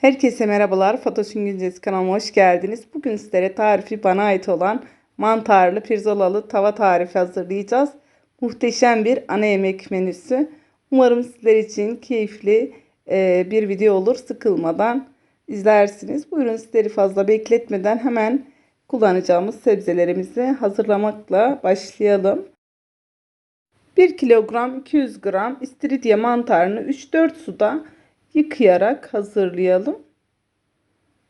Herkese merhabalar. Fatoş İngilizcesi kanalıma hoş geldiniz. Bugün sizlere tarifi bana ait olan mantarlı pirzolalı tava tarifi hazırlayacağız. Muhteşem bir ana yemek menüsü. Umarım sizler için keyifli e, bir video olur. Sıkılmadan izlersiniz. Buyurun sizleri fazla bekletmeden hemen kullanacağımız sebzelerimizi hazırlamakla başlayalım. 1 kilogram 200 gram istiridye mantarını 3-4 suda yıkayarak hazırlayalım.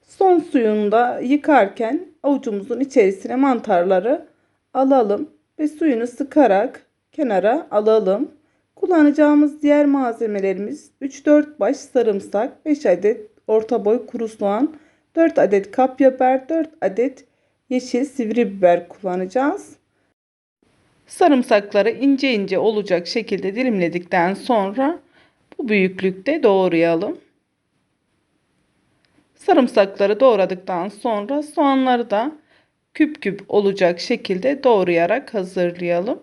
Son suyunda yıkarken avucumuzun içerisine mantarları alalım ve suyunu sıkarak kenara alalım. Kullanacağımız diğer malzemelerimiz 3-4 baş sarımsak, 5 adet orta boy kuru soğan, 4 adet kapya biber, 4 adet yeşil sivri biber kullanacağız. Sarımsakları ince ince olacak şekilde dilimledikten sonra bu büyüklükte doğrayalım. Sarımsakları doğradıktan sonra soğanları da küp küp olacak şekilde doğrayarak hazırlayalım.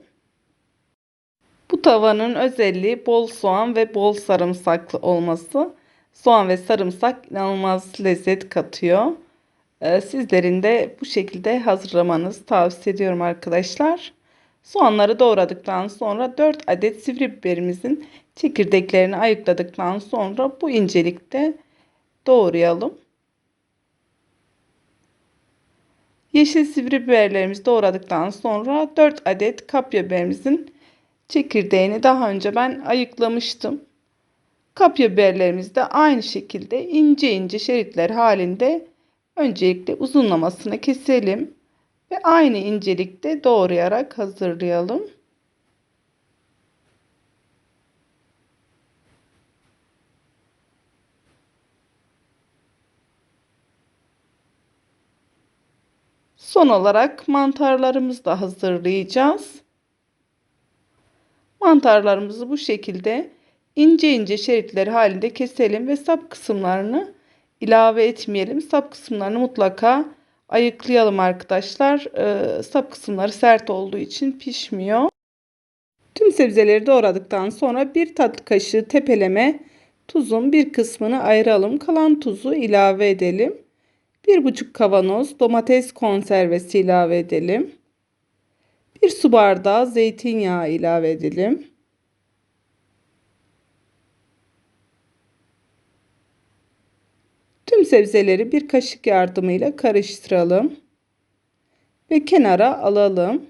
Bu tavanın özelliği bol soğan ve bol sarımsaklı olması. Soğan ve sarımsak inanılmaz lezzet katıyor. Sizlerin de bu şekilde hazırlamanızı tavsiye ediyorum arkadaşlar. Soğanları doğradıktan sonra 4 adet sivri biberimizin çekirdeklerini ayıkladıktan sonra bu incelikte doğrayalım. Yeşil sivri biberlerimizi doğradıktan sonra 4 adet kapya biberimizin çekirdeğini daha önce ben ayıklamıştım. Kapya biberlerimizi de aynı şekilde ince ince şeritler halinde öncelikle uzunlamasını keselim ve aynı incelikte doğrayarak hazırlayalım. Son olarak mantarlarımızı da hazırlayacağız. Mantarlarımızı bu şekilde ince ince şeritler halinde keselim ve sap kısımlarını ilave etmeyelim. Sap kısımlarını mutlaka ayıklayalım arkadaşlar. Ee, sap kısımları sert olduğu için pişmiyor. Tüm sebzeleri doğradıktan sonra bir tatlı kaşığı tepeleme tuzun bir kısmını ayıralım. Kalan tuzu ilave edelim. Bir buçuk kavanoz domates konservesi ilave edelim. Bir su bardağı zeytinyağı ilave edelim. Tüm sebzeleri bir kaşık yardımıyla karıştıralım. Ve kenara alalım.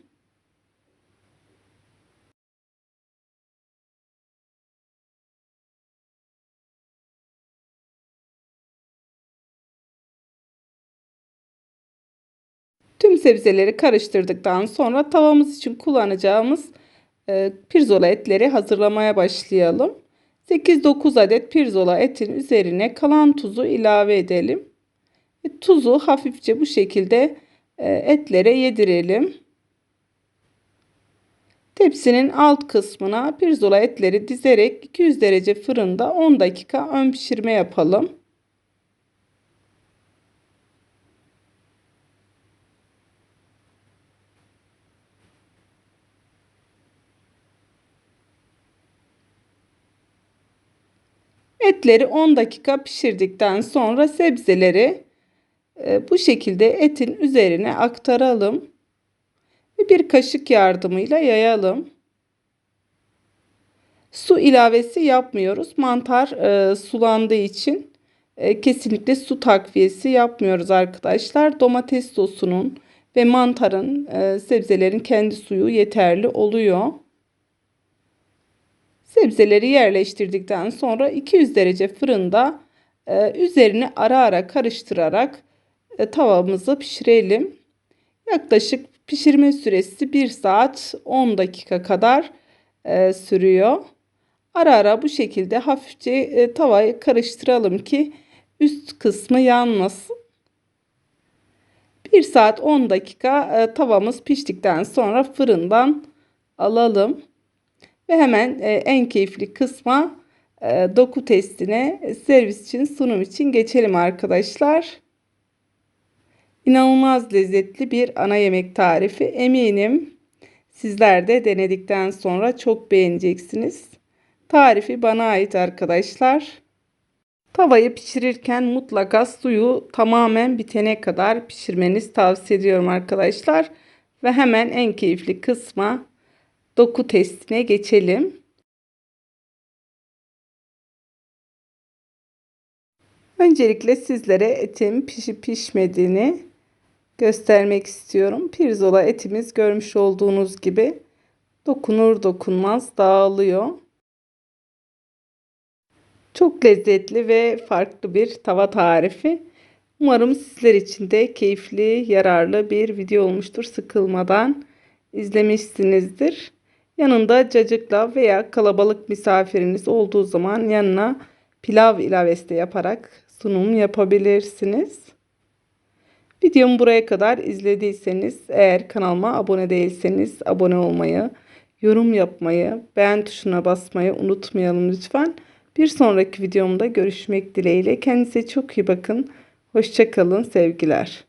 Tüm sebzeleri karıştırdıktan sonra tavamız için kullanacağımız e, pirzola etleri hazırlamaya başlayalım. 8-9 adet pirzola etin üzerine kalan tuzu ilave edelim. Ve tuzu hafifçe bu şekilde e, etlere yedirelim. Tepsinin alt kısmına pirzola etleri dizerek 200 derece fırında 10 dakika ön pişirme yapalım. Etleri 10 dakika pişirdikten sonra sebzeleri e, bu şekilde etin üzerine aktaralım. Ve bir kaşık yardımıyla yayalım. Su ilavesi yapmıyoruz. Mantar e, sulandığı için e, kesinlikle su takviyesi yapmıyoruz arkadaşlar. Domates sosunun ve mantarın, e, sebzelerin kendi suyu yeterli oluyor. Sebzeleri yerleştirdikten sonra 200 derece fırında e, üzerini ara ara karıştırarak e, tavamızı pişirelim. Yaklaşık pişirme süresi 1 saat 10 dakika kadar e, sürüyor. Ara ara bu şekilde hafifçe e, tavayı karıştıralım ki üst kısmı yanmasın. 1 saat 10 dakika e, tavamız piştikten sonra fırından alalım. Ve hemen e, en keyifli kısma e, doku testine servis için sunum için geçelim arkadaşlar. İnanılmaz lezzetli bir ana yemek tarifi. Eminim sizler de denedikten sonra çok beğeneceksiniz. Tarifi bana ait arkadaşlar. Tavayı pişirirken mutlaka suyu tamamen bitene kadar pişirmenizi tavsiye ediyorum arkadaşlar. Ve hemen en keyifli kısma doku testine geçelim. Öncelikle sizlere etin pişip pişmediğini göstermek istiyorum. Pirzola etimiz görmüş olduğunuz gibi dokunur dokunmaz dağılıyor. Çok lezzetli ve farklı bir tava tarifi. Umarım sizler için de keyifli, yararlı bir video olmuştur. Sıkılmadan izlemişsinizdir. Yanında cacıkla veya kalabalık misafiriniz olduğu zaman yanına pilav ilavesi de yaparak sunum yapabilirsiniz. Videomu buraya kadar izlediyseniz eğer kanalıma abone değilseniz abone olmayı, yorum yapmayı, beğen tuşuna basmayı unutmayalım lütfen. Bir sonraki videomda görüşmek dileğiyle. Kendinize çok iyi bakın. Hoşçakalın sevgiler.